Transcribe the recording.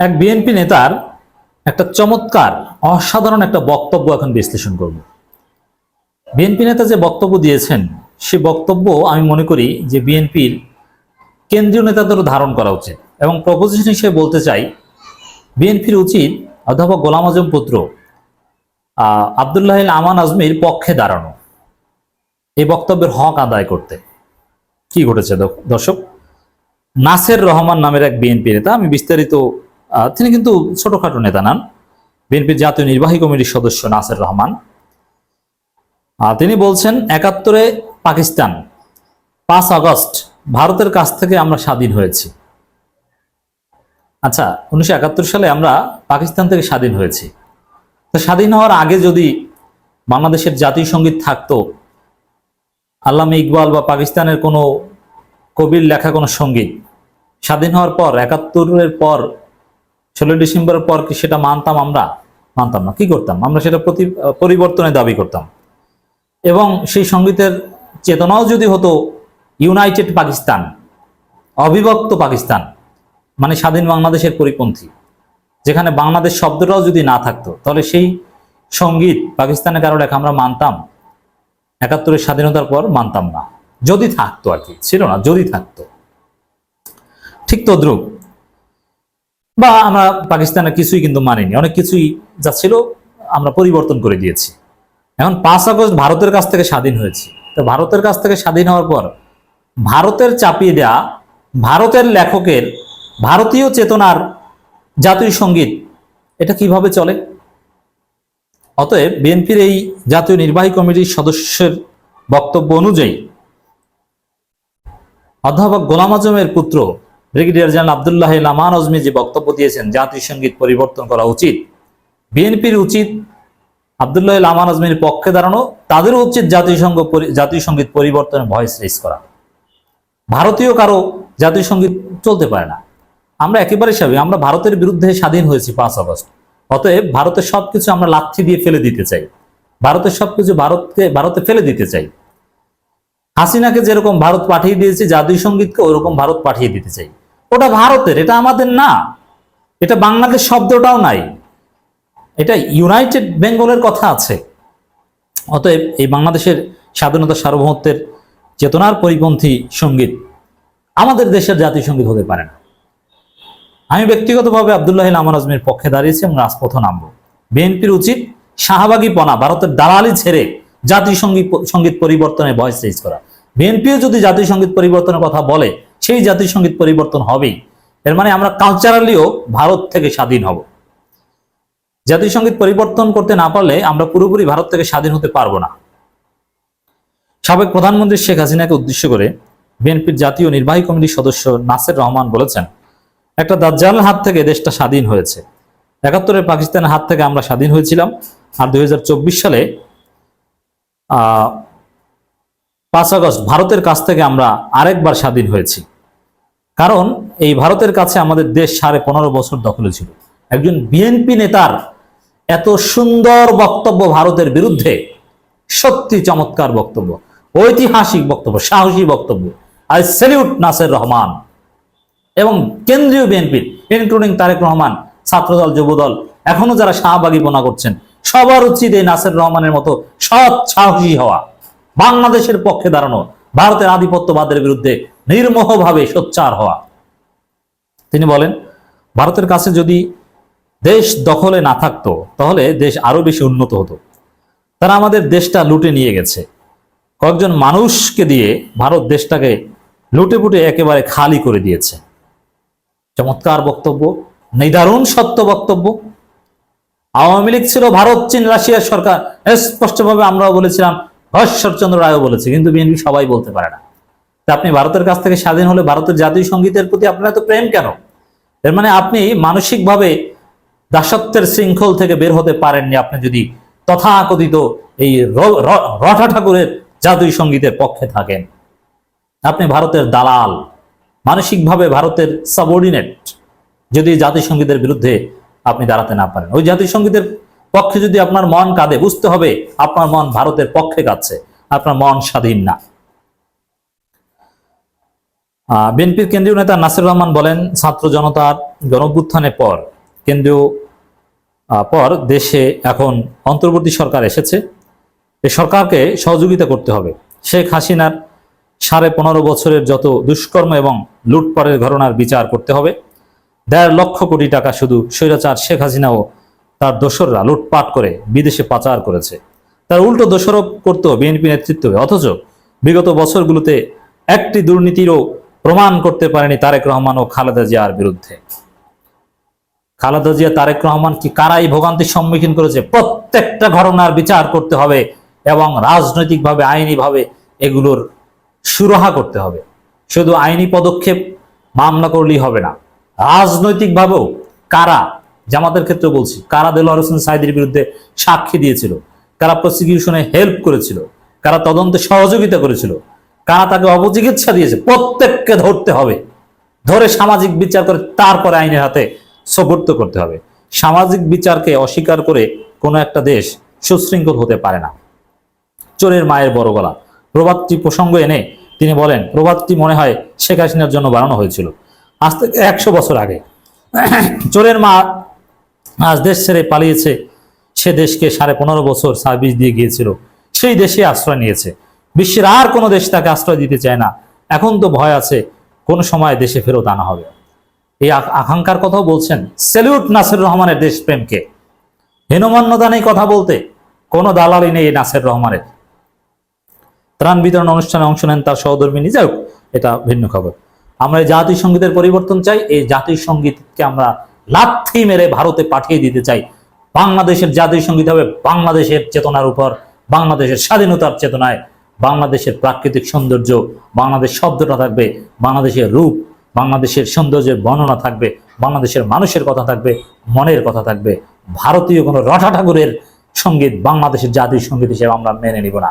এক বিএনপি নেতার একটা চমৎকার, অসাধারণ একটা বক্তব্য এখন বিশ্লেষণ করব। বিএনপি নেতা যে বক্তব্য দিয়েছেন, সে বক্তব্য আমি মনে করি যে বিএনপির কেন্দ্রীয় নেতাদেরও ধারণ করা উচিত এবং প্রপোজিশন হিসেবে বলতে চাই, বিএনপির উচিত অধ্যাপক গোলাম আজম পুত্র আবদুল্লাহ আমান আজমির পক্ষে দাঁড়ানো, এই বক্তব্যের হক আদায় করতে। কি ঘটেছে দর্শক? নাসের রহমান নামের এক বিএনপি নেতা, আমি বিস্তারিত তিনি কিন্তু ছোটখাটো নেতা নন। বিএনপির জাতীয় নির্বাহী কমিটির সদস্য নাসের রহমান। তিনি বলছেন, একাত্তরে পাকিস্তান, পাঁচ আগস্ট, ভারতের কাছ থেকে আমরা স্বাধীন হয়েছি। আচ্ছা উনিশশো একাত্তর সালে আমরা পাকিস্তান থেকে স্বাধীন হয়েছি। তো স্বাধীন হওয়ার আগে যদি বাংলাদেশের জাতীয় সংগীত থাকতো, আল্লামা ইকবাল বা পাকিস্তানের কোনো কবির লেখা কোনো সংগীত, স্বাধীন হওয়ার পর, একাত্তরের পর ষোলোই ডিসেম্বরের পর কি সেটা মানতাম আমরা? মানতাম না। কি করতাম? আমরা সেটা প্রতি, পরিবর্তনের দাবি করতাম। এবং সেই সঙ্গীতের চেতনাও যদি হতো, ইউনাইটেড পাকিস্তান, অবিভক্ত পাকিস্তান মানে স্বাধীন বাংলাদেশের পরিপন্থী, যেখানে বাংলাদেশ শব্দটাও যদি না থাকতো, তাহলে সেই সংগীত পাকিস্তানের কারও লেখা আমরা মানতাম। একাত্তরের স্বাধীনতার পর মানতাম না। যদি থাকতো আর কি। ছিল না, যদি থাকতো। ঠিক তদ্রুপ। বা আমরা পাকিস্তানের কিছুই কিন্তু মানিনি। অনেক কিছুই যা ছিল আমরা পরিবর্তন করে দিয়েছি। এখন পাঁচ আগস্ট ভারতের কাছ থেকে স্বাধীন হয়েছে। তো ভারতের কাছ থেকে স্বাধীন হওয়ার পর ভারতের চাপিয়ে দেয়া ভারতের লেখকের ভারতীয় চেতনার জাতীয় সংগীত এটা কীভাবে চলে? অতএব বিএনপির এই জাতীয় নির্বাহী কমিটির সদস্যের বক্তব্য অনুযায়ী অধ্যাপক গোলাম আজমের পুত্র ব্রিগেডিয়ার জেনারেল আবদুল্লাহ লামান আজমি যে বক্তব্য দিয়েছেন, জাতীয় সংগীত পরিবর্তন করা উচিত, বিএনপির উচিত আবদুল্লাহ লামান আজমির পক্ষে দাঁড়ানো তাদেরও উচিত জাতীয় সঙ্গ জাতীয় সংগীত পরিবর্তনের ভয়েস রেজ করা। ভারতীয় কারও জাতীয় সংগীত চলতে পারে না। আমরা একেবারে স্বাভাবিক, আমরা ভারতের বিরুদ্ধে স্বাধীন হয়েছি পাঁচ আগস্ট। অতএব ভারতের সবকিছু আমরা লাথি দিয়ে ফেলে দিতে চাই। ভারতের সবকিছু ভারতকে, ভারতে ফেলে দিতে চাই। হাসিনাকে যেরকম ভারত পাঠিয়ে দিয়েছে, জাতীয় সঙ্গীতকে ওরকম ভারত পাঠিয়ে দিতে চাই। ওটা ভারতের, এটা আমাদের না। এটা বাংলাদেশ শব্দটাও নাই। এটা ইউনাইটেড বেঙ্গলের কথা আছে। অতএব এই বাংলাদেশের স্বাধীনতা সার্বভৌমত্বের চেতনার পরিপন্থী সংগীত আমাদের দেশের জাতীয় সংগীত হতে পারে না। আমি ব্যক্তিগতভাবে আবদুল্লাহ আমান আজমের পক্ষে দাঁড়িয়েছি এবং রাজপথ নামবো। বিএনপির উচিত শাহবাগী পনা ভারতের দালালি ছেড়ে জাতীয় সংগীত সংগীত পরিবর্তনের ভয়েস করা। বিএনপিও যদি জাতীয় সংগীত পরিবর্তনের কথা বলে সেই জাতীয় সংগীত পরিবর্তন হবেই এর মানে আমরা কালচারালিও ভারত থেকে স্বাধীন হব। জাতীয় সংগীত পরিবর্তন করতে না পারলে আমরা পুরোপুরি ভারত থেকে স্বাধীন হতে পারব না। সাবেক প্রধানমন্ত্রী শেখ হাসিনাকে উদ্দেশ্য করে বিএনপির জাতীয় নির্বাহী কমিটির সদস্য নাসের রহমান বলেছেন, একটা দাজ্জালের হাত থেকে দেশটা স্বাধীন হয়েছে। একাত্তরের পাকিস্তানের হাত থেকে আমরা স্বাধীন হয়েছিলাম আর দু হাজার চব্বিশ সালে পাঁচ আগস্ট ভারতের কাছ থেকে আমরা আরেকবার স্বাধীন হয়েছি। কারণ এই ভারতের কাছে আমাদের দেশ সাড়ে পনেরো বছর দখলে ছিল। একজন বিএনপি নেতার এত সুন্দর বক্তব্য ভারতের বিরুদ্ধে সত্যি চমৎকার বক্তব্য, ঐতিহাসিক বক্তব্য, সাহসী বক্তব্য। আই স্যালিউট নাসের রহমান এবং কেন্দ্রীয় বিএনপির ইনক্লুডিং তারেক রহমান ছাত্রদল, যুবদল, এখনও যারা শাহবাগীপনা করছেন, সবার উচিত এই নাসের রহমানের মতো সৎ সাহসী হওয়া। বাংলাদেশের পক্ষে দাঁড়ানো, ভারতের আধিপত্যবাদের বিরুদ্ধে নির্মোহভাবে সোচ্চার হওয়া। তিনি বলেন, ভারতের কাছে যদি দেশ দখলে না থাকতো, তাহলে দেশ আরও বেশি উন্নত হতো। তারা আমাদের দেশটা লুটে নিয়ে গেছে। কয়েকজন মানুষকে দিয়ে ভারত দেশটাকে লুটে পুটে একেবারে খালি করে দিয়েছে। চমৎকার বক্তব্য, নিদারুণ সত্য বক্তব্য। আওয়ামী লীগ ছিল ভারত, চীন, রাশিয়ার সরকার। স্পষ্টভাবে আমরাও বলেছিলাম ঈশ্বরচন্দ্র রায়ও বলেছে, কিন্তু বিএনপি সবাই বলতে পারে না। আপনি ভারতের কাছ থেকে স্বাধীন হলে ভারতের জাতীয় সঙ্গীতের প্রতি আপনার এত প্রেম কেন? এর মানে আপনি মানসিকভাবে দাসত্বের শৃঙ্খল থেকে বের হতে পারেননি আপনি যদি তথাকথিত এই রঠা ঠাকুরের জাতীয় সঙ্গীতের পক্ষে থাকেন। আপনি ভারতের দালাল, মানসিকভাবে ভারতের সাবঅর্ডিনেট যদি জাতীয় সঙ্গীতের বিরুদ্ধে আপনি দাঁড়াতে না পারেন। ওই জাতীয় সঙ্গীতের পক্ষে যদি আপনার মন কাঁদে, বুঝতে হবে আপনার মন ভারতের পক্ষে কাঁদছে, আপনার মন স্বাধীন না। বিএনপির কেন্দ্রীয় নেতা নাসির রহমান বলেন, ছাত্র জনতার গণভ্যুত্থানের পর, কেন্দ্রীয় পর দেশে এখন অন্তর্বর্তী সরকার এসেছে। এই সরকারকে সহযোগিতা করতে হবে। শেখ হাসিনার সাড়ে পনেরো বছরের যত দুষ্কর্ম এবং লুটপাটের ঘটনার বিচার করতে হবে। দেড় লক্ষ কোটি টাকা শুধু স্বৈরাচার শেখ হাসিনাও তার দোসররা লুটপাট করে বিদেশে পাচার করেছে। তার উল্টো দোষারোপ করতো বিএনপি নেতৃত্বকে অথচ বিগত বছরগুলোতে একটি দুর্নীতিরও প্রমাণ করতে পারেনি তারেক রহমান ও খালেদা জিয়ার বিরুদ্ধে। খালেদা জিয়া, তারেক রহমান কি কারাই ভোগান্তির সম্মুখীন করেছে? প্রত্যেকটা ঘটনার বিচার করতে হবে এবং রাজনৈতিকভাবে, আইনিভাবে এগুলোর সুরাহা করতে হবে। শুধু আইনি পদক্ষেপ মামলা করলেই হবে না, রাজনৈতিকভাবেও কারা জামাতের ক্ষেত্রে বলছি, কারা দেলোয়ার হোসেন সাইদির বিরুদ্ধে সাক্ষী দিয়েছিল, কারা প্রসিকিউশনে হেল্প করেছিল, কারা তদন্তে সহযোগিতা করেছিল কারা তাকে অপচিকিৎসা দিয়েছে? প্রত্যেককে ধরতে হবে। ধরে সামাজিক বিচার করে তারপরে আইনের হাতে সোপর্দ করতে হবে। সামাজিক বিচারকে অস্বীকার করে কোনো একটা দেশ সুশৃঙ্খল হতে পারে না। চোরের মায়ের বড় গলা। প্রবাদটি প্রসঙ্গ এনে তিনি বলেন প্রবাদটি মনে হয় শেখ হাসিনার জন্য বানানো হয়েছিল। আজ থেকে একশো বছর আগে। চোরের মা আজ দেশ ছেড়ে পালিয়েছে। সে দেশকে সাড়ে পনেরো বছর সার্ভিস দিয়ে গিয়েছিল। সেই দেশে আশ্রয় নিয়েছে। বিশ্বের আর কোনো দেশ তাকে আশ্রয় দিতে চায় না। এখন তো ভয় আছে, কোন সময় দেশে ফেরত আনা হবে। এই আকাঙ্ক্ষার কথাও বলছেন সেলিউট নাসির রহমানের দেশপ্রেমকে। হীনমান্যতা নেই কথা বলতে কোনো দালালি নেই নাসির রহমানের। ত্রাণ বিতরণ অনুষ্ঠানে অংশ নেন তার সহধর্মী। যাই হোক, এটা ভিন্ন খবর। আমরা জাতীয় সঙ্গীতের পরিবর্তন চাই, এই জাতীয় সঙ্গীতকে আমরা লাথি মেরে ভারতে পাঠিয়ে দিতে চাই। বাংলাদেশের জাতীয় সংগীত হবে বাংলাদেশের চেতনার উপর, বাংলাদেশের স্বাধীনতার চেতনায়। বাংলাদেশের প্রাকৃতিক সৌন্দর্য, বাংলাদেশ শব্দটা থাকবে বাংলাদেশের রূপ, বাংলাদেশের সৌন্দর্যের বর্ণনা থাকবে, বাংলাদেশের মানুষের কথা থাকবে, মনের কথা থাকবে। ভারতীয় কোনো রঠা ঠাকুরের সংগীত বাংলাদেশের জাতীয় সংগীত হিসেবে আমরা মেনে নিব না।